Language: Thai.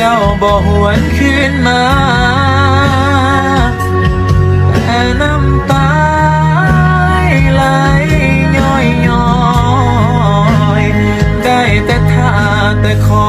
เจ้าบ่หวนคืนมาแต่น้ำตาไหลย้อยย้อยได้แต่ท่าแต่คอ